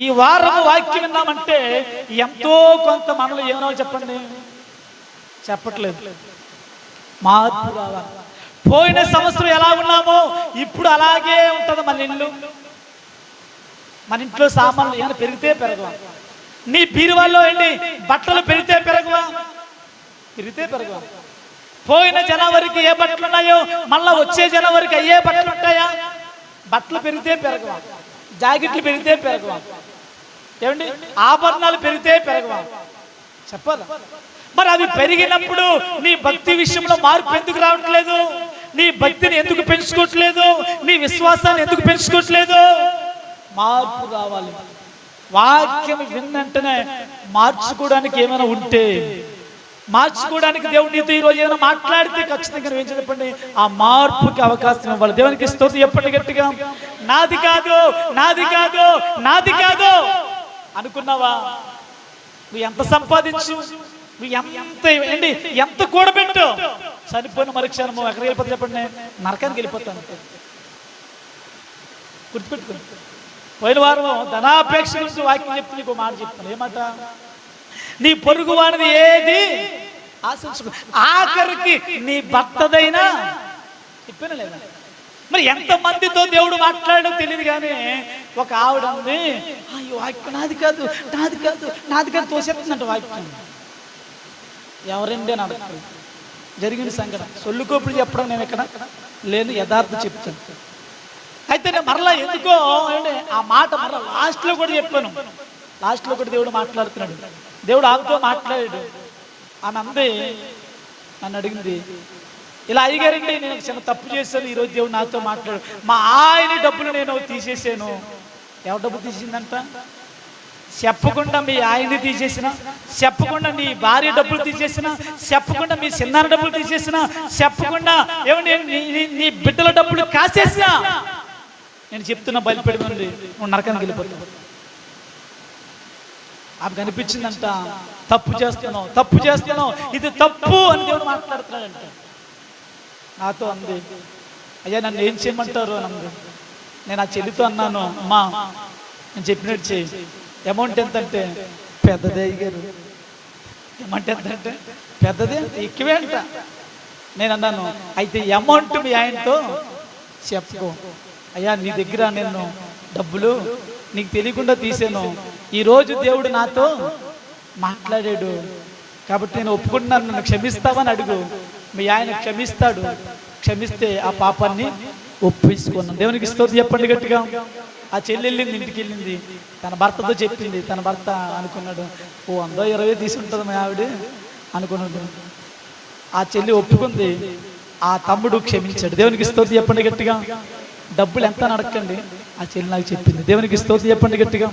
ఈ వారం వాక్యం విన్నామంటే ఎంతో కొంత మనలో ఏమో చెప్పండి? చెప్పట్లేదు. మార్పు రావాలి పోయిన సంవత్సరం ఎలా ఉన్నామో ఇప్పుడు అలాగే ఉంటుంది మన ఇల్లు. మన ఇంట్లో సామాన్లు ఏమైనా పెరిగితే పెరగవా? నీ బీరువాల్లో వెళ్ళి బట్టలు పెరిగితే పెరగవా? పెరిగితే పెరగవా? పోయిన జనవరికి ఏ బట్టలు ఉన్నాయో మళ్ళా వచ్చే జనవరికి అయ్యే బట్టలు ఉంటాయా? బట్టలు పెరిగితే పెరగవా? జాకెట్లు పెరిగితే పెరగవా? ఏమండి? ఆభరణాలు పెరిగితే పెరగవా? చెప్పాలి? మరి అవి పెరిగినప్పుడు నీ భక్తి విషయంలో మార్పు ఎందుకు రావట్లేదు? నీ భక్తిని ఎందుకు పెంచుకోవట్లేదు? నీ విశ్వాసాన్ని ఎందుకు పెంచుకోవట్లేదు? మార్పు రావాలి. వాక్యం విన్నంటనే మార్చుకోవడానికి ఏమైనా ఉంటే మార్చుకోవడానికి దేవుడు నీతో ఈరోజు ఏమైనా మాట్లాడితే ఖచ్చితంగా నువ్వు ఏం చెప్పండి? ఆ మార్పుకి అవకాశం ఇవ్వాలి. దేవునికి స్తోత్రం చెప్పండి గట్టిగా. నాది కాదు నాది కాదు నాది కాదు. అనుకున్నావా? నువ్వు ఎంత సంపాదించు? నువ్వు ఎంత ఏంటి? ఎంత కూడబెట్టు? చనిపోయిన మరుక్షణం ఎక్కడికి వెళ్ళిపోతే చెప్పండి నరకానికి వెళ్ళిపోతాను. గుర్తుపెట్టుకుని పోయిన వారం ధనాపేక్ష గురించి వాక్యం చెప్తే నీకు మాట చెప్తాను. ఏమాట నీ పొరుగు వాడిది ఏది? ఆశించుకో ఆఖరికి నీ భర్తదైనా? చెప్పిన లేదా? మరి ఎంత మందితో దేవుడు మాట్లాడడం తెలియదు కానీ ఒక ఆవిడ ఉంది. అయ్యో వాక్యం నాది కాదు నాది కాదు నాది కాదు తోసేస్తుందంట వాక్యం ఎవరండి అని జరిగిన సంఘటన. సొల్లుకోపుడు చెప్పడం నేను ఇక్కడ లేదు యథార్థ చెప్తాను. అయితే నేను మరలా ఎందుకో ఆ మాట మరలా లాస్ట్లో కూడా చెప్పాను. లాస్ట్లో కూడా దేవుడు మాట్లాడుతున్నాడు. దేవుడు ఆమెతో మాట్లాడాడు. ఆమె అంది నన్ను అడిగింది ఇలా అయ్యగారండి నేను చిన్న తప్పు చేశాను ఈరోజు దేవుడు నాతో మాట్లాడు. మా ఆయన డబ్బులు నేను తీసేసాను. ఎవరి డబ్బు తీసిందంట? చెప్పకుండా మీ ఆయన్ని తీసేసిన చెప్పకుండా నీ భార్య డబ్బులు తీసేసిన చెప్పకుండా మీ చిన్నాన్న డబ్బులు తీసేసిన చెప్పకుండా ఏమండి నీ- నీ- నీ బిడ్డల డబ్బులు కాసేసిన. నేను చెప్తున్నా బయలుపెడి ఉంది నువ్వు నరకానికి వెళ్ళిపోతావు. ఆమె కనిపించిందంట తప్పు చేస్తున్నావు తప్పు చేస్తున్నావు ఇది తప్పు అని దేవుడు మాట్లాడుతున్నాడంట. నాతో అంది అయ్యా నన్ను ఏం చేయమంటారు అని అంది నేను ఆ చెల్లితో అన్నాను అమ్మా నేను చెప్పినట్టు చేయి. అమౌంట్ ఎంతంటే? పెద్దదే అయ్యారు అమౌంట్ ఎంతంటే? పెద్దదే? ఎక్కువే అంట. నేను అన్నాను అయితే అమౌంట్ మీ ఆయనతో చెప్పు అయ్యా నీ దగ్గర నేను డబ్బులు నీకు తెలియకుండా తీసాను. ఈరోజు దేవుడు నాతో మాట్లాడాడు. కాబట్టి నేను ఒప్పుకుంటున్నాను నన్ను క్షమిస్తావని అడుగు. మీ ఆయన క్షమిస్తాడు. క్షమిస్తే ఆ పాపాన్ని ఒప్పించుకున్నాం. దేవునికి స్తోత్రం చెప్పండి గట్టిగా. ఆ చెల్లి వెళ్ళింది ఇంటికి వెళ్ళింది తన భర్తతో చెప్పింది. తన భర్త అనుకున్నాడు ఓ వందో ఇరవై తీసుంటుంది మా ఆవిడ అనుకున్నాడు. ఆ చెల్లి ఒప్పుకుంది. ఆ తమ్ముడు క్షమించాడు. దేవునికి స్తోత్రం చెప్పండి గట్టిగా. డబ్బులు ఎంత అని ఆ చెల్లి నాకు చెప్పింది. దేవునికి స్తోత్రం చెప్పండి గట్టిగా.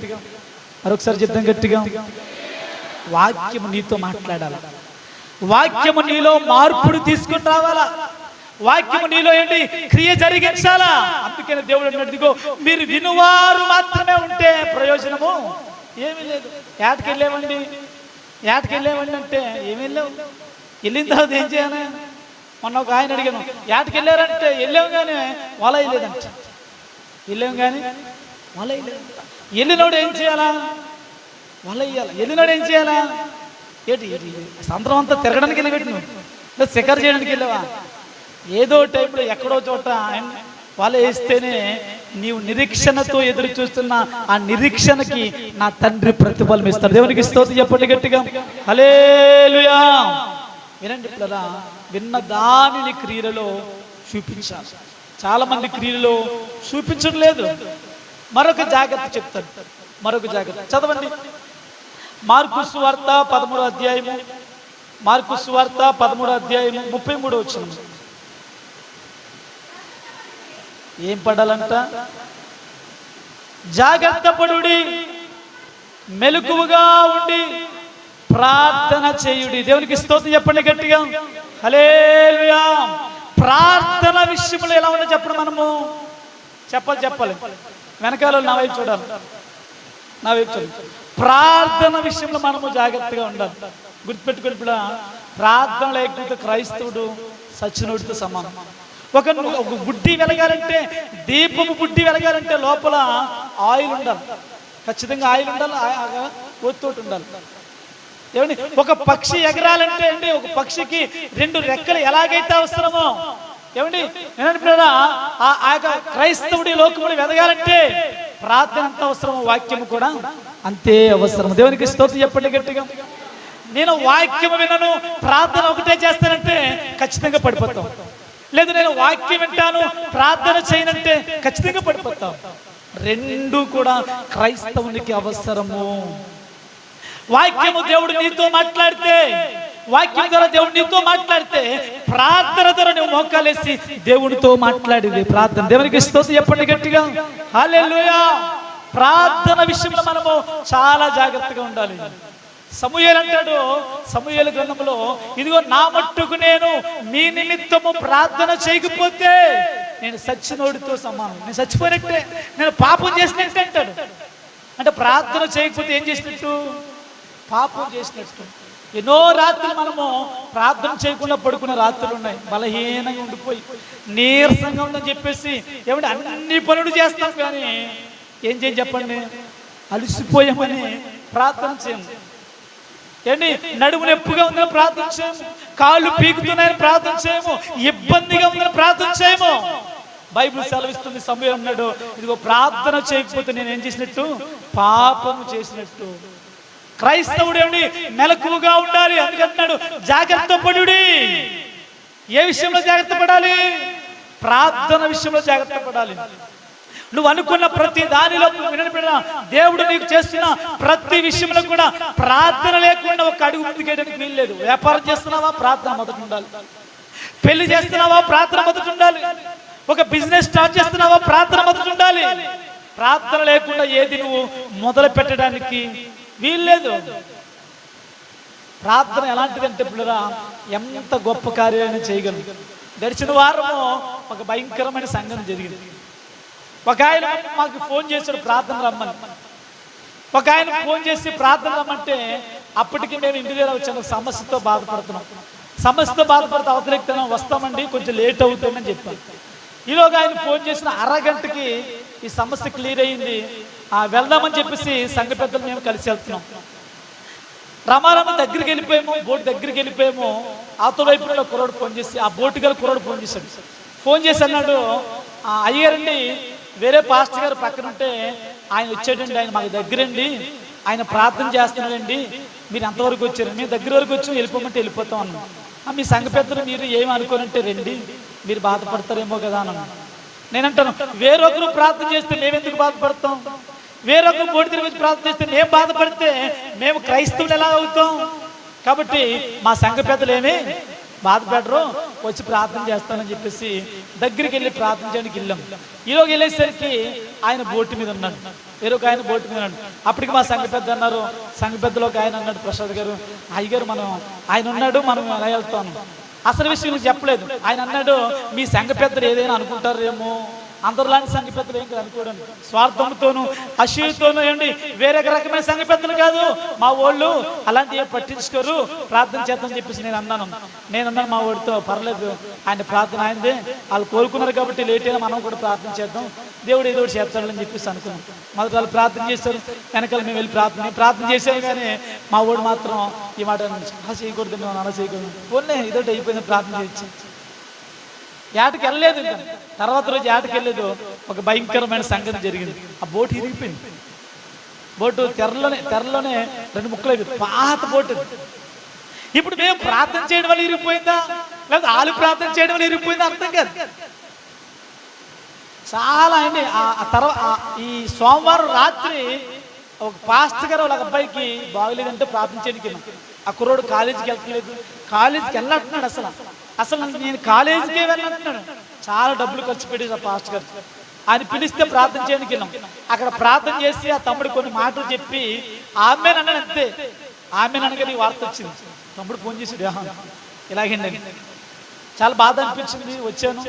మరొకసారి చెప్తాం గట్టిగా. వాక్యం నీతో మాట్లాడాలి? వాక్యము నీలో మార్పుడు తీసుకుని రావాలా? వాక్యము నీలో ఏంటి? క్రియ జరిగించాలా? అందుకని దేవుడు అన్నట్టుగో మీరు వినువారు మాత్రమే ఉంటే ప్రయోజనము ఏమీ లేదు. ఏటకి వెళ్ళామండి. ఏటకి వెళ్ళామండి అంటే ఏమి వెళ్ళావు వెళ్ళిన తర్వాత ఏం చేయాలి? మొన్న ఒక ఆయన అడిగాను ఏటకి వెళ్ళారంటే వెళ్ళాం కానీ వల వేయలేదంట వెళ్ళాం కానీ వల వేయలేదు వెళ్ళినోడు ఏం చేయాలా? వల వేయాలి వెళ్ళినోడు ఏం చేయాలా? ఏంటి సంద్రం అంతా తిరగడానికి వెళ్ళి నువ్వు శిఖర్ చేయడానికి వెళ్ళావా? ఏదో టైంలో ఎక్కడో చోట వాళ్ళు వేస్తేనే నీవు నిరీక్షణతో ఎదురు చూస్తున్న ఆ నిరీక్షణకి నా తండ్రి ప్రతిఫలం ఇస్తాడు. దేవునికి స్తోత్రం చెప్పండి గట్టిగా. హలేలుయా వినండి కదా విన్న దానిని క్రియలలో చూపించాలి. చాలా మంది క్రియలో చూపించడం లేదు. మరొక జాగ్రత్త చెప్తాను మరొక జాగ్రత్త. చదవండి. మార్కు సువార్త పదమూడు అధ్యాయము. మార్కు సువార్త పదమూడు అధ్యాయము ముప్పై మూడు వచ్చిన ఏం పడాలంట? జాగ్రత్త పడుడి మెలకువగా ఉండి ప్రార్థన చేయుడి. దేవునికి స్తోత్రం చెప్పండి గట్టిగా. హలేలుయా ప్రార్థన విషయంలో ఎలా ఉందో చెప్పండి మనము. చెప్పాలి చెప్పాలి. వెనకాల నా వైపు చూడాలి. నా వైపు ప్రార్థన విషయంలో మనము జాగ్రత్తగా ఉండాలి. గుర్తుపెట్టుకుని ఇప్పుడు ప్రార్థన లేకపోతే క్రైస్తవుడు సచ్చినోడితో సమానం. ఒక ఒక బుడ్డి వెలగాలంటే దీపము బుడ్డి వెలగాలంటే లోపల ఆయిల్ ఉండాలి. ఖచ్చితంగా ఆయిల్ ఉండాలి ఆ- ఉండాలి. ఏమండి? ఒక పక్షి ఎగరాలంటే అండి ఒక పక్షికి రెండు రెక్కలు ఎలాగైతే అవసరమో ఏమండి? ఏమండి పిల్లరా, ఆ యొక్క క్రైస్తవుడి లోకముడు ఎదగాలంటే ప్రార్థన ఎంత అవసరమో వాక్యము కూడా అంతే అవసరం. దేవునికి స్తోత్రం చెప్పండి గట్టిగా. నేను వాక్యం వినను ప్రార్థన ఒకటే చేస్తానంటే ఖచ్చితంగా పడిపోతాం. లేదు నేను వాక్యం వింటాను ప్రార్థన చేయనంటే ఖచ్చితంగా పడిపోతాం. రెండు కూడా క్రైస్తవునికి అవసరము. వాక్యము దేవుడు నీతో మాట్లాడితే వాక్యం ద్వారా దేవుడు నీతో మాట్లాడితే ప్రార్థన ద్వారా నువ్వు మోకాలేసి దేవునితో మాట్లాడింది ప్రార్థన. దేవునికి స్తోత్రం చెప్పండి గట్టిగా. హాలేలుయా ప్రార్థన విషయంలో మనము చాలా జాగ్రత్తగా ఉండాలి. సమూహలు అంటాడు సమూయేలు గ్రంథంలో ఇదిగో నా మట్టుకు నేను మీ నిమిత్తము ప్రార్థన చేయకపోతే నేను సచ్చినోడితో సమానం. నేను చచ్చిపోయినట్టే నేను పాపం చేసినట్టే అంటాడు. అంటే ప్రార్థన చేయకపోతే ఏం చేసినట్టు? పాపం చేసినట్టు. ఎన్నో రాత్రులు మనము ప్రార్థన చేయకుండా పడుకున్న రాత్రులు ఉన్నాయి. బలహీనంగా ఉండిపోయి నీరసంగా ఉందని చెప్పేసి ఏమంటే అన్ని పనులు చేస్తాం కానీ ఏం చేయం చెప్పండి? అలసిపోయామని ప్రార్థన చేయము ఏంటి? నడుము నొప్పుగా ఉందని ప్రార్థన చేయము కాళ్ళు పీకుతున్నాయని ప్రార్థన చేయము. ఇబ్బందిగా ఉందని ప్రార్థన చేయము. బైబిల్ సెలవిస్తుంది సమయం అన్నాడు ఇదిగో ప్రార్థన చేయకపోతే నేను ఏం చేసినట్టు? పాపము చేసినట్టు. క్రైస్తవుడు ఏమిటి మెలకువగా ఉండాలి. అందుకంటున్నాడు జాగ్రత్త పడుడి. ఏ విషయంలో జాగ్రత్త పడాలి? ప్రార్థన విషయంలో జాగ్రత్త పడాలి. నువ్వు అనుకున్న ప్రతి దానిలో వినని దేవుడు నీకు చేస్తున్న ప్రతి విషయంలో కూడా ప్రార్థన లేకుండా ఒక అడుగు ముందుకేయడానికి వీల్లేదు వ్యాపారం చేస్తున్నావా? ప్రార్థన మొదటి ఉండాలి. పెళ్ళి చేస్తున్నావా? ప్రార్థన మొదటి ఉండాలి. ఒక బిజినెస్ స్టార్ట్ చేస్తున్నావా? ప్రార్థన మొదటి ఉండాలి. ప్రార్థన లేకుండా ఏది నువ్వు మొదలు పెట్టడానికి వీల్లేదు. ప్రార్థన ఎలాంటిదంటే పిల్లరా ఎంత గొప్ప కార్యాలను చేయగలదు గడిచిన వారము ఒక భయంకరమైన సంఘం జరిగింది. ఒక ఆయన మాకు ఫోన్ చేశాడు ప్రార్థన రమ్మని. ఒక ఆయన ఫోన్ చేసి ప్రార్థన రమ్మంటే అప్పటికి మేము ఇంటి దగ్గర వచ్చాను ఒక సమస్యతో బాధపడుతున్నాం. సమస్యతో బాధపడితే అవతలెక్తాను వస్తామండి కొంచెం లేట్ అవుతుందని చెప్పాను ఈలోగా ఆయన ఫోన్ చేసిన అరగంటకి ఈ సమస్య క్లియర్ అయింది. వెళ్దామని చెప్పేసి సంఘ పెద్దలు మేము కలిసి వెళ్తున్నాం. రమారమ్మ దగ్గరికి వెళ్ళిపోయాము బోట్ దగ్గరికి వెళ్ళిపోయాము. అవతల వైపు కుర్రోడు ఫోన్ చేసి ఆ బోటు గారు కుర్రోడు ఫోన్ చేశాడు. ఫోన్ చేసి అన్నాడు "ఆ, అయ్యారండి వేరే పాస్టర్ గారు పక్కన ఉంటే ఆయన వచ్చాడండి ఆయన మాకు దగ్గరండి ఆయన ప్రార్థన చేస్తున్నాడండి మీరు ఎంతవరకు వచ్చారు? మీ దగ్గర వరకు వచ్చి వెళ్ళిపోమంటే వెళ్ళిపోతాం అన్నాం మీ సంఘ పెద్దలు మీరు ఏమి అనుకోనంటే రండి మీరు బాధపడతారేమో కదా అన్నాను నేనంటాను వేరొకరు ప్రార్థన చేస్తే మేమెందుకు బాధపడతాం? వేరొక బోటి తిరిగి ప్రార్థిస్తే ప్రార్థన మేము బాధపడితే మేము క్రైస్తవులు ఎలా అవుతాం? కాబట్టి మా సంఘ పెద్దలు ఏమి వచ్చి ప్రార్థన చేస్తానని చెప్పేసి దగ్గరికి వెళ్ళి ప్రార్థన చేయడానికి వెళ్ళాం. ఈరోజు వెళ్ళేసరికి ఆయన బోటు మీద ఉన్నాడు. వేరొక ఆయన బోటు మీద ఉన్నాడు. అప్పటికి మా సంఘ పెద్ద అన్నారు సంఘ పెద్దలో ఒక ఆయన అన్నాడు ప్రసాద్ గారు అయ్యగారు మనం ఆయన ఉన్నాడు మనం ఎలా వెళ్తాం? అసలు విషయం చెప్పలేదు. ఆయన అన్నాడు మీ సంఘ పెద్దలు ఏదైనా అనుకుంటారేమో. అందరిలాంటి సంఘ పెద్దలు ఏం కాదు అనుకోవడం స్వార్థంతోను అసూయతోను ఏంటి వేరే రకమైన సంఘ పెద్దలు కాదు. మా వాళ్ళు అలాంటి ఏం పట్టించుకోరు. ప్రార్థన చేద్దామని చెప్పేసి నేను అన్నాను. నేను అన్నాను మా వాడితో పర్లేదు ఆయన ప్రార్థన అయింది వాళ్ళు కోరుకున్నారు కాబట్టి లేట్ అయినా మనం కూడా ప్రార్థన చేద్దాం. దేవుడు ఏదో ఒకటి చేస్తాడని చెప్పేసి అనుకున్నాం. మొదట వాళ్ళు ప్రార్థన చేస్తారు వెనకాల మేము వెళ్ళి ప్రార్థన ప్రార్థన చేశాను కానీ మా వాడు మాత్రం ఈ మాట అలా చేయకూడదు మనం అలా చేయకూడదు పోన్లే ఏదో అయిపోయింది ప్రార్థన చేయొచ్చు. ఏటకి వెళ్ళలేదు తర్వాత రోజు ఏటకి వెళ్ళలేదు ఒక భయంకరమైన సంగతి జరిగింది. ఆ బోట్ ఇరిగిపోయింది. బోటు తెరలోనే తెరలోనే రెండు ముక్కలు అయిపోయింది పాత బోటు ఇప్పుడు మేము ప్రార్థన చేయడం వల్ల ఇరిగిపోయిందా? లేదా ఆలు ప్రార్థన చేయడం వల్ల ఇరిగిపోయిందా? అర్థం కాదు. చాలా అండి ఆ తర్వాత ఈ సోమవారం రాత్రి ఒక పాస్టర్ గారు వాళ్ళ అబ్బాయికి బాగలేదంటే ప్రార్థన చేయడానికి ఆ కుర్రోడు కాలేజీకి వెళ్ళట్లేదు కాలేజీకి వెళ్ళంటున్నాడు అసలు. అసలు నేను కాలేజీకే వెళ్ళాను చాలా డబ్బులు ఖర్చు పెట్టేది పాస్ట్ గారు. ఆయన పిలిస్తే ప్రార్థన చేయడానికి వెళ్ళాం. అక్కడ ప్రార్థన చేసి ఆ తమ్ముడు కొన్ని మాటలు చెప్పి ఆమె అన్నాడు అంతే. ఆమె అనగానే వార్త వచ్చింది. తమ్ముడు ఫోన్ చేసి ఇలాగేండి చాలా బాధ అనిపించింది వచ్చాను.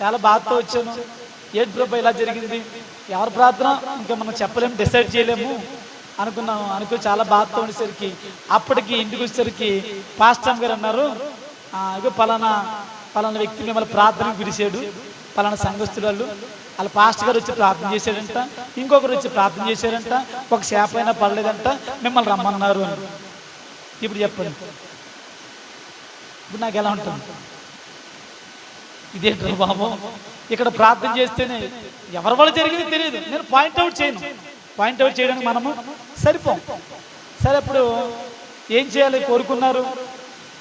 చాలా బాధతో వచ్చాను. ఏంటి ప్రభా ఇలా జరిగింది? ఎవరి ప్రార్థన? ఇంకా మనం చెప్పలేము డిసైడ్ చేయలేము అనుకున్నాము అనుకో చాలా బాధతో ఉండేసరికి అప్పటికి ఇంటికి వచ్చేసరికి పాస్టమ్ గారు అన్నారు ఇక పలానా పలానా వ్యక్తి మిమ్మల్ని ప్రార్థనకు పిలిచాడు. పలానా సంఘస్థులు వాళ్ళు. వాళ్ళ పాస్ట్ గారు వచ్చి ప్రార్థన చేశాడంట. ఇంకొకరు వచ్చి ప్రార్థన చేశారంట. ఒక శాప అయినా పడలేదంట. మిమ్మల్ని రమ్మన్నారు అని. ఇప్పుడు చెప్పండి. ఇప్పుడు నాకు ఎలా ఉంటుంది? ఇదేంటారు బాబు? ఇక్కడ ప్రార్థన చేస్తేనే ఎవరి వల్ల జరిగింది తెలియదు. నేను పాయింట్అవుట్ చేయను. పాయింట్అవుట్ చేయడానికి మనము సరిపోం. సరే ఇప్పుడు ఏం చేయాలి? కోరుకున్నారు?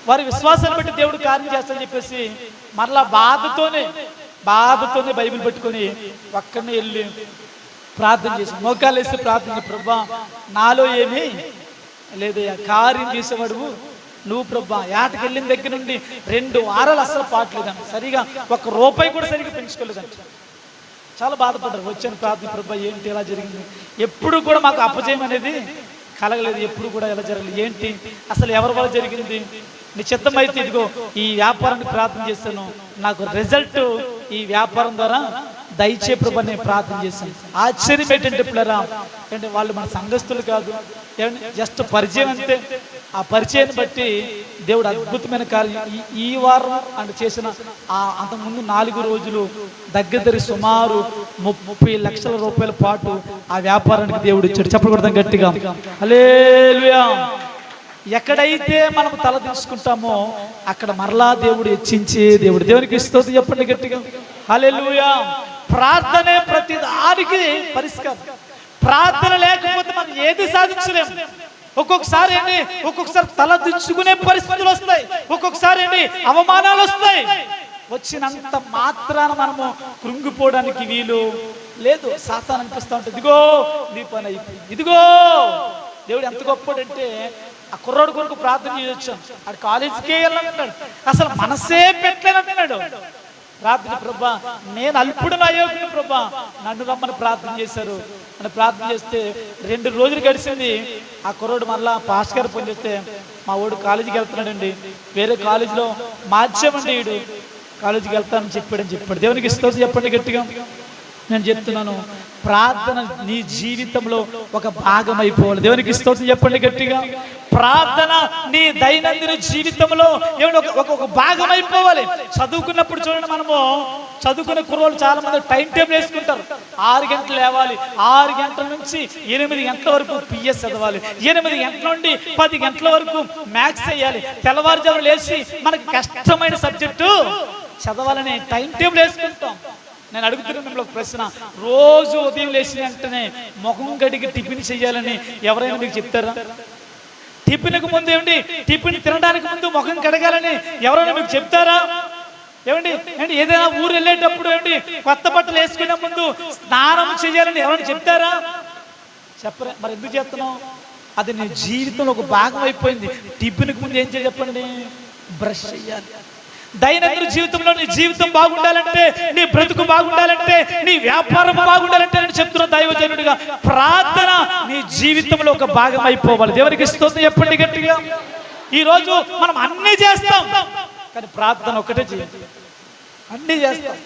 వారి విశ్వాసాన్ని బట్టి దేవుడు కార్యం చేస్తాడని చెప్పేసి మరలా బాధతోనే బాధతోనే బైబిల్ పెట్టుకొని ఒక్కడిని వెళ్ళి ప్రార్థన చేసి మోకాలు వేసి ప్రార్థన ప్రభా నాలో ఏమి లేదయ్యా కార్యం చేసేవాడు నువ్వు ప్రభా. ఏటకి వెళ్ళిన దగ్గర నుండి రెండు వారాలు అసలు పాటలేదంట సరిగా ఒక రూపాయి కూడా సరిగా పెంచుకోలేదంట. చాలా బాధపడ్డారు. వచ్చాను ప్రార్థన ప్రభా ఏంటి ఎలా జరిగింది? ఎప్పుడు కూడా మాకు అపజయం అనేది కలగలేదు ఎప్పుడు కూడా ఎలా జరగలేదు. ఏంటి? అసలు ఎవరి వల్ల జరిగింది? నిశ్చితం అయితే ఇదిగో ఈ వ్యాపారానికి ప్రార్థన చేస్తాను నాకు రిజల్ట్ ఈ వ్యాపారం ద్వారా దయచే ప్రభు నేను ప్రార్థన చేశాను. ఆశ్చర్యం ఏంటంటే పిల్లరా అంటే వాళ్ళు మన సంఘస్థులు కాదు. జస్ట్ పరిచయం అంతే. ఆ పరిచయాన్ని బట్టి దేవుడు అద్భుతమైన కార్యం. ఈ ఈ వారం అండ్ చేసిన ఆ అంతకుముందు నాలుగు రోజులు దగ్గర దగ్గర సుమారు ము- ముప్పై లక్షల రూపాయల పాటు ఆ వ్యాపారానికి దేవుడు ఇచ్చాడు. చెప్పకూడదాం గట్టిగా? హల్లెలూయా. ఎక్కడైతే మనం తల తీసుకుంటామో అక్కడ మరలా దేవుడు హెచ్చించి దేవుడు. దేవునికి ఇస్తుంది చెప్పండి గట్టిగా? హల్లెలూయా. ప్రార్థనే ప్రతి దానికి పరిష్కారం. ప్రార్థన లేకపోతే మనం ఏది సాధించలేము ఒక్కొక్కసారి ఏంటి? ఒక్కొక్కసారి తల దించుకునే పరిస్థితులు వస్తాయి. ఒక్కొక్కసారి ఏంటి? అవమానాలు వస్తాయి. వచ్చినంత మాత్రాన మనము కృంగిపోవడానికి వీలు లేదు. సాతాన్ అనిపిస్తూ ఉంటుంది. ఇదిగో నీ పని అయిపోయింది. ఇదిగో దేవుడు ఎంత గొప్పడంటే ఆ కుర్రోడు కొరకు ప్రార్థన చేయొచ్చాం. ఆడు కాలేజీకే వెళ్ళాలంటాడు అసలు మనసే పెట్టలేనంటున్నాడు ప్రార్థన ప్రభా నేను అల్పుడు అయోగ్యుడు ప్రభా నన్ను రమ్మని ప్రార్థన చేశారు. అని ప్రార్థన చేస్తే రెండు రోజులు గడిచింది. ఆ కుర్రోడు మళ్ళా పాస్ గారు ఫోన్ చేస్తే మా వాడు కాలేజీకి వెళ్తున్నాడండి. వేరే కాలేజీలో మార్చామండి వీడు కాలేజీకి వెళ్తానని చెప్పాడని చెప్పాడు. దేవునికి ఇస్తుంది చెప్పండి గట్టిగా. నేను చెప్తున్నాను ప్రార్థన నీ జీవితంలో ఒక భాగం అయిపోవాలి. దేవునికి స్తోత్రం చెప్పండి గట్టిగా. ప్రార్థన నీ దైనందిన జీవితంలో ఏమైనా ఒక ఒక- ఒక భాగం అయిపోవాలి. చదువుకున్నప్పుడు చూడండి మనము చదువుకునే కుర్రోళ్ళు చాలా మంది టైం టేబుల్ వేసుకుంటారు. ఆరు గంటలు లేవాలి. ఆరు గంటల నుంచి ఎనిమిది గంటల వరకు పిఎస్ చదవాలి. ఎనిమిది గంటల నుండి పది గంటల వరకు మ్యాథ్స్ చేయాలి. తెల్లవారుజాము లేచి మనకు కష్టమైన సబ్జెక్టు చదవాలని టైం టేబుల్ వేసుకుంటాం. నేను అడుగుతున్న మిమ్మల్ని ఒక ప్రశ్న. రోజు ఉదయం లేచిన వెంటనే ముఖం గడికి టిఫిన్ చేయాలని ఎవరైనా మీకు చెప్తారా? టిఫిన్కు ముందు ఏమిటి టిఫిన్ తినడానికి ముందు ముఖం కడగాలని ఎవరైనా మీకు చెప్తారా? ఏమండి? ఏంటి ఏదైనా ఊరు వెళ్ళేటప్పుడు ఏమండి? కొత్త బట్టలు వేసుకునే ముందు స్నానం చేయాలని ఎవరైనా చెప్తారా చెప్పరా? మరి ఎందుకు చేస్తున్నావు? అది నీ జీవితంలో ఒక భాగం అయిపోయింది. టిఫిన్కి ముందు ఏం చేయాలి చెప్పండి? బ్రష్ చేయాలి. దైనందిన జీవితంలో నీ జీవితం బాగుండాలంటే నీ బ్రతుకు బాగుండాలంటే నీ వ్యాపారం బాగుండాలంటే నేను చెప్తున్నా దైవజనుడిగా ప్రార్థన నీ జీవితంలో ఒక భాగం అయిపోవాలి. దేవునికి ఇస్తుంది చెప్పండి గట్టిగా. ఈ రోజు మనం అన్ని చేస్తాం. కానీ ప్రార్థన ఒకటే చేయండి అన్నీ చేస్తాం.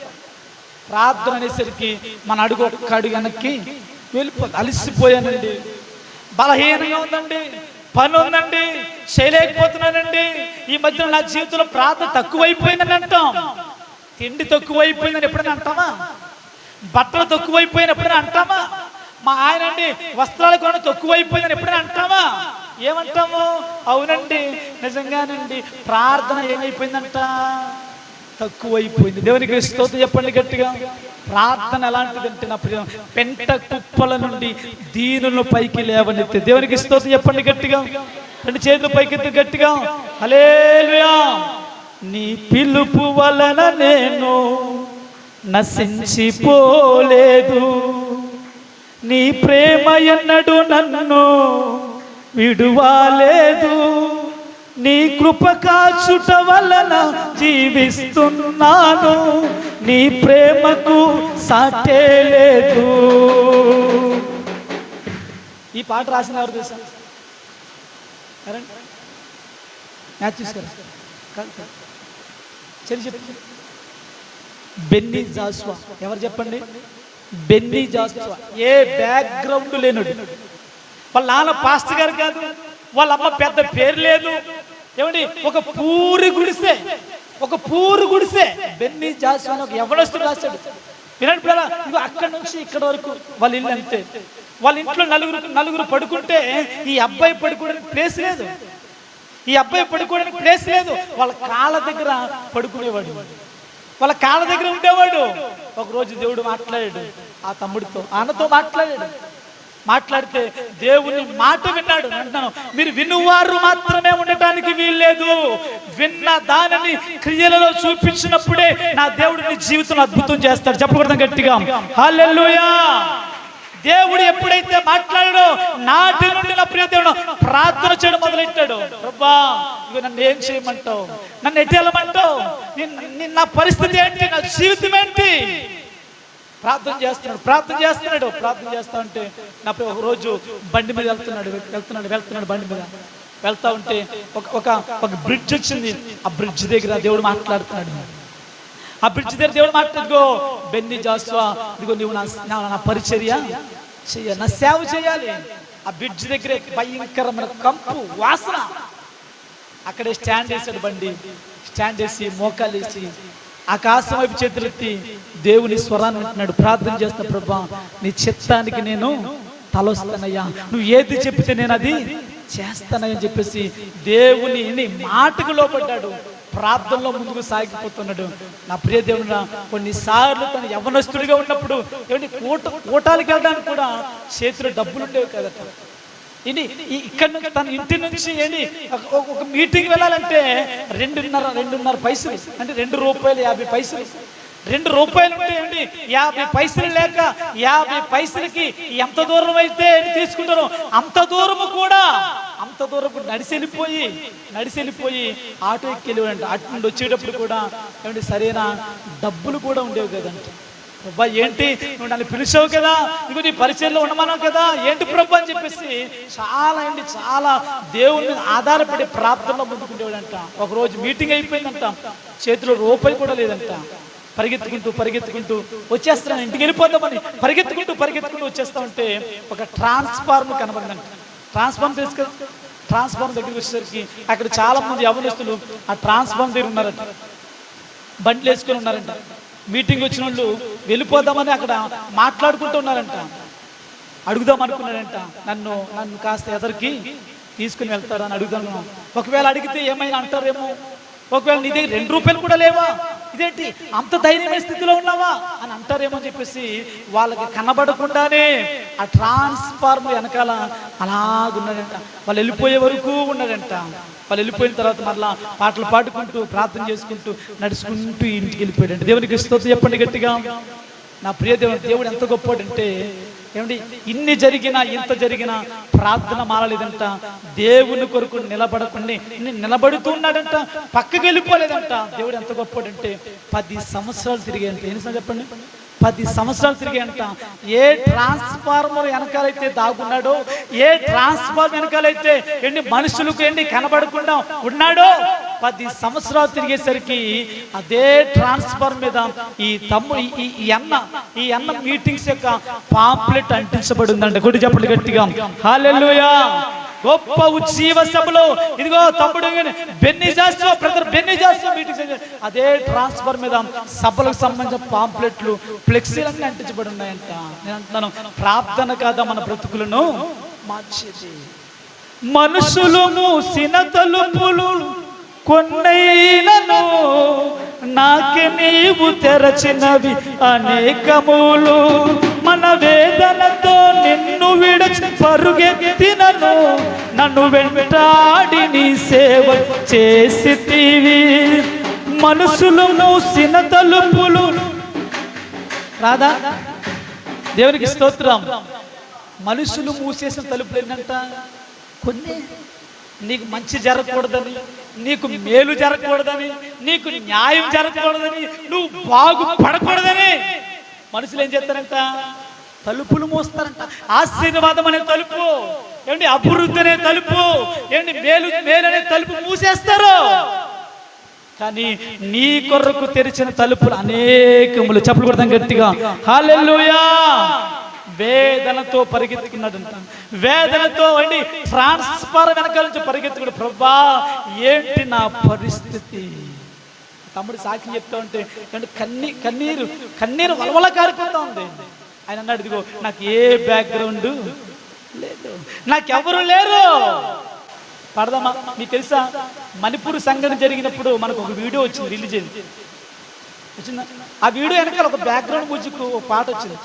ప్రార్థన అనేసరికి మన అడుగు ఒక్క అడుగు వెనక్కి వెళ్ళిపో అలసిపోయానండి. బలహీనంగా ఉందండి. పని ఉందండి. చేయలేకపోతున్నానండి. ఈ మధ్యన నా జీవితంలో ప్రార్థన తక్కువైపోయిందని అంటాం. తిండి తక్కువైపోయిందని ఎప్పుడైనా అంటామా బట్టలు తక్కువైపోయిన ఎప్పుడైనా అంటామా మా ఆయన అండి వస్త్రాలు కొనడం తక్కువైపోయిందని ఎప్పుడైనా అంటామా ఏమంటాము? అవునండి నిజంగానండి. ప్రార్థన ఏమైపోయిందంట? తక్కువైపోయింది. దేవునికి స్తోత్రం చెప్పండి గట్టిగా. ప్రార్థన ఎలాంటిదంటే నా ప్రియం పెంట కుప్పల నుండి దీనులను పైకి లేవనెత్తే. దేవునికి స్తోత్రం చెప్పండి గట్టిగా. రెండు చేతులు పైకెత్తి గట్టిగా. హల్లెలూయా. నీ పిలుపు వలన నేను నశించిపోలేదు. నీ ప్రేమ ఎన్నడు నన్ను విడువాలేదు. నీ కృప కాచుట వలన జీవిస్తున్నాను. నీ ప్రేమకు సాటే లేదు. ఈ పాట రాసిన ఎవరు తెలుసా? బెన్నీ జాస్వా. ఎవరు చెప్పండి? బెన్నీ జాస్వా. ఏ బ్యాక్గ్రౌండ్ లేనుడు వాళ్ళ నాన్న పాస్టర్ గారు కాదు. వాళ్ళ అమ్మ పెద్ద పేరు లేదు. ఏమండి? ఒక పూరి గుడిసే. ఒక పూరు గుడిసే. బెన్నీ జాస్వాన్ ఒక ఎవరెస్ట్ రాశాడు. వినండి పిల్ల ఇగో అక్కడి నుంచి ఇక్కడ వరకు వాళ్ళ ఇల్లు అంతే. వాళ్ళ ఇంట్లో నలుగురు నలుగురు పడుకుంటే ఈ అబ్బాయి పడుకోవడానికి ప్లేస్ లేదు. ఈ అబ్బాయి పడుకోవడానికి ప్లేస్ లేదు. వాళ్ళ కాళ్ళ దగ్గర పడుకునేవాడు. వాళ్ళ కాళ్ళ దగ్గర ఉండేవాడు. ఒక రోజు దేవుడు మాట్లాడాడు ఆ తమ్ముడితో ఆనతో మాట్లాడాడు. మాట్లాడితే దేవుని మాట విన్నాడు అంటున్నాను మీరు వినువారు మాత్రమే ఉండటానికి వీల్లేదు. విన్న దానిని క్రియలలో చూపించినప్పుడే నా దేవుడు నీ జీవితంలో అద్భుతం చేస్తాడు. చెప్పకూడదు గట్టిగా? హాలెల్లుయా. దేవుడు ఎప్పుడైతే మాట్లాడాడో నాటి నుండి నా ప్రియ దేవుడు ప్రార్థన చేయడం మొదలెట్టాడు. ప్రభా ఇగో నన్ను ఏం చేయమంటావు? నన్ను ఎట్టి వెళ్ళమంటావు నా పరిస్థితి ఏంటి? నా జీవితం ఏంటి? ప్రార్థన చేస్తున్నాడు ప్రార్థన చేస్తున్నాడు. ప్రార్థన చేస్తా ఉంటే నా ఒక రోజు బండి మీద వెళ్తున్నాడు వెళ్తున్నాడు వెళ్తున్నాడు బండి మీద. వెళ్తా ఉంటే ఒక ఒక ఒక బ్రిడ్జ్ వచ్చింది. ఆ బ్రిడ్జ్ దగ్గర దేవుడు మాట్లాడుతున్నాడు. ఆ బ్రిడ్జ్ దగ్గర దేవుడు మాట్లాడుకో బెన్ని జాస్వా ఇదిగో నువ్వు నా నా- నా పరిచర్య చెయ్య నా సేవ చేయాలి ఆ బ్రిడ్జ్ దగ్గర భయంకరమైన కంపు వాసన. అక్కడే స్టాండ్ వేసాడు బండి. స్టాండ్ వేసి మోకాలు వేసి ఆకాశం వైపు చేతులెత్తి దేవుని స్వరాన్ని వింటున్నాడు. ప్రార్థన చేస్తా ప్రభా నీ చిత్తానికి నేను తలొస్తానయ్యా. నువ్వు ఏది చెప్తే నేను అది చేస్తానని చెప్పేసి దేవుని మాటకు లోపడ్డాడు ప్రార్థనలో ముందుకు సాగిపోతున్నాడు. నా ప్రియ దేవుడు కొన్నిసార్లు తను యవనస్తుడిగా ఉన్నప్పుడు ఏమంటే కూట కూటాలకు వెళ్ళడానికి కూడా చేతిలో డబ్బులు ఉండేవి కదట. ఇది ఇక్కడ నుంచి తన ఇంటి నుంచి ఏంటి ఒక- మీటింగ్ వెళ్ళాలంటే రెండున్నర రెండున్నర పైసలు. అంటే రెండు రూపాయలు యాభై పైసలు. రెండు రూపాయలు ఉంటే ఏంటి యాభై పైసలు లేక యాభై పైసలకి ఎంత దూరం అయితే తీసుకుంటారో అంత దూరము కూడా అంత దూరం నడిచి వెళ్ళిపోయి నడిచి వెళ్ళిపోయి ఆటో ఎక్కి వెళ్ళేవాడంట అటు నుండి వచ్చేటప్పుడు కూడా ఏమంటే సరైన? డబ్బులు కూడా ఉండేవి కదంటే. ప్రభా ఏంటి? నువ్వు నన్ను పిలిచావు కదా ఇదిగో నీ పరిచయంలో ఉండమన్నావు కదా ఏంటి ప్రభా అని చెప్పేసి చాలా ఏంటి చాలా దేవుని మీద ఆధారపడి ప్రార్థనలో ముందుకుండేవాడంట. ఒక రోజు మీటింగ్ అయిపోయిందంట చేతిలో రూపాయి కూడా లేదంట. పరిగెత్తుకుంటూ పరిగెత్తుకుంటూ వచ్చేస్తాను ఇంటికి వెళ్ళిపోతామని పరిగెత్తుకుంటూ పరిగెత్తుకుంటూ వచ్చేస్తా ఉంటే ఒక ట్రాన్స్ఫార్మ్ కనబడిందంట. ట్రాన్స్ఫార్మ్ తీసుకు ట్రాన్స్ఫార్మ్ దగ్గరికి వచ్చేసరికి అక్కడ చాలా మంది యవనస్తులు ఆ ట్రాన్స్ఫార్మ్ దగ్గర ఉన్నారంట. బండ్లు వేసుకొని ఉన్నారంట. మీటింగ్ వచ్చిన వాళ్ళు వెళ్ళిపోదామని అక్కడ మాట్లాడుకుంటున్నారంట. అడుగుదాం అనుకున్నారంట. నన్ను నన్ను కాస్త ఎదరికి తీసుకుని వెళ్తారని అడుగుదాను ఒకవేళ అడిగితే ఏమైనా అంటారేమో? ఒకవేళ నీ దగ్గర రెండు రూపాయలు కూడా లేవా? ఇదేంటి? అంత ధైర్యమైన స్థితిలో ఉన్నావా? అని అంటారేమో అని చెప్పేసి వాళ్ళకి కనబడకుండానే ఆ ట్రాన్స్ఫార్మ్ వెనకాల అలాగున్నాడంట. వాళ్ళు వెళ్ళిపోయే వరకు ఉన్నాడంట. వాళ్ళు వెళ్ళిపోయిన తర్వాత మరలా పాటలు పాడుకుంటూ ప్రార్థన చేసుకుంటూ నడుచుకుంటూ ఇంటికి వెళ్ళిపోయాడంట. దేవునికి స్తోత్రం చెప్పండి గట్టిగా. నా ప్రియ దేవుడు దేవుడు ఎంత గొప్పోడంటే ఏమండి ఇన్ని జరిగినా ఇంత జరిగినా ప్రార్థన మారలేదంట. దేవుని కొరకు నిలబడకుండా ని- నిలబడుతూ ఉన్నాడంట పక్కకి వెళ్ళిపోలేదంట. దేవుడు ఎంత గొప్పడంటే పది సంవత్సరాలు తిరిగాయంట ఎన్ని చెప్పండి? పది సంవత్సరాలు తిరిగాయంట ఏ ట్రాన్స్ఫార్మర్ వెనకాలైతే దాగున్నాడో ఏ ట్రాన్స్ఫార్మర్ వెనకాలైతే ఎన్ని మనుషులకు ఎన్ని కనబడకుండా ఉన్నాడో పది సంవత్సరాలు తిరిగేసరికి అదే ట్రాన్స్ఫర్ మీద ఈ తమ్ముడు ఈ- అన్న ఈ అన్న మీటింగ్స్ యొక్క పాంప్లెట్ అంటించబడి ఉందండి గుడి చెప్పండి గట్టిగా. హాలెల్లుయా. గొప్ప ఉజ్జీవ సభలో. ఇదిగో తమ్ముడు బెన్ని జాస్తో బ్రదర్ బెన్ని జాస్తో మీటింగ్స్ అదే ట్రాన్స్ఫర్ మీద సభలకు సంబంధించిన పాంప్లెట్లు ఫ్లెక్సీలన్నీ అంటించబడి ఉన్నాయంట నేను అంటున్నాను ప్రార్థన కాదా మన బ్రతుకులను? మార్చేది మనుషులు మూసిన తలుపులు కొన్నైనను నాకే నీవు తెరచినవి అనేకములు మన వేదనతో నిన్ను విడచి పరుగెత్తినను. నన్ను వెంటాడి నీ సేవ చేసితివి. మనుషులు మూసిన తలుపులు. రాదా దేవునికి స్తోత్రం. మనుషులు మూసేసిన తలుపులు ఏంటంట? కొన్ని. నీకు మంచి జరగకూడదని. నీకు మేలు జరగకూడదని నీకు న్యాయం జరగకూడదని నువ్వు బాగుపడకూడదని. మనుషులు ఏం చేస్తారంట? తలుపులు మోస్తారంట. ఆశీర్వాదం అనే తలుపు. ఏమండి? అభివృద్ధి అనే తలుపు. ఏంటి మేలు మేలు అనే తలుపు మూసేస్తారు. కానీ నీ కొరకు తెరిచిన తలుపులు అనేకములు. చెప్పులు కొడతాం గట్టిగా. హాలెల్లుయా. వేదనతో పరిగెత్తుకున్నాడంట. వేదనతో అండి ట్రాన్స్ఫర్ వెనకాల నుంచి పరిగెత్తుకుడు ప్రభా ఏంటి నా పరిస్థితి? తమ్ముడు సాక్షి చెప్తా ఉంటే అంటే కన్నీ కన్నీరు కన్నీరు వలవల కారిపోతా ఉంది. ఆయన అన్నాడు ఇదిగో నాకు ఏ బ్యాక్గ్రౌండ్ లేదు. నాకెవరు లేరు. పడదామా? మీకు తెలుసా? మణిపూర్ సంఘటన జరిగినప్పుడు మనకు ఒక వీడియో వచ్చింది రిలీజ్ అయింది. వచ్చిందా? ఆ వీడియో వెనకాల ఒక బ్యాక్గ్రౌండ్ మ్యూజిక్ ఒక పాట వచ్చింది.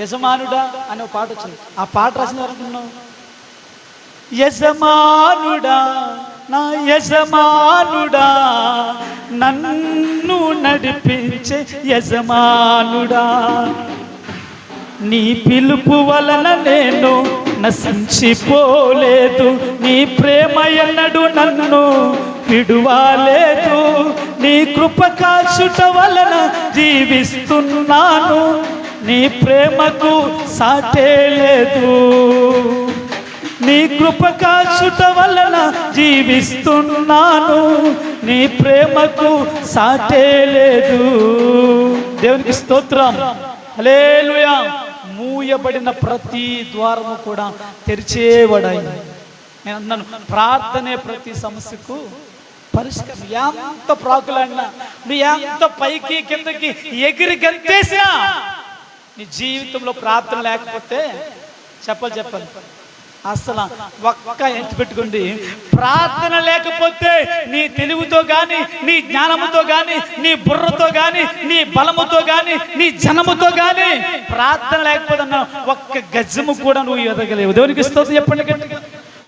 యజమానుడా అనే పాట వచ్చింది. ఆ పాట రాసిన యజమానుడా నా యజమానుడా నన్ను నడిపించే యజమానుడా. నీ పిలుపు వలన నేను నశించిపోలేదు. నీ ప్రేమ ఎన్నడు నన్ను విడువాలేదు. నీ కృప కాచుట వలన జీవిస్తున్నాను. నీ ప్రేమకు సాటే లేదు. నీ కృపకాచుట వలన జీవిస్తున్నాను. నీ ప్రేమకు సాటే లేదు. దేవునికి స్తోత్రం. హల్లెలూయా. మూయబడిన ప్రతి ద్వారము కూడా తెరిచేవాడాయి నేను అన్నాను ప్రార్థనే ప్రతి సమస్యకు పరిష్కారం. ఎంత ప్రాకులన్నా నువ్వు ఎంత పైకి కిందకి ఎగిరి గంతేసా నీ జీవితంలో ప్రార్థన లేకపోతే చెప్పాలి చెప్పాలి. అసలు ఒక్క ఎత్తి పెట్టుకోండి ప్రార్థన లేకపోతే నీ తెలివితో కానీ నీ జ్ఞానముతో కానీ నీ బుర్రతో కానీ నీ బలముతో కానీ నీ జనముతో కానీ ప్రార్థన లేకపోతే ఒక్క గజము కూడా నువ్వు ఎదగలేవు. దేవునికి ఇస్తుంది చెప్పండి గట్టిగా.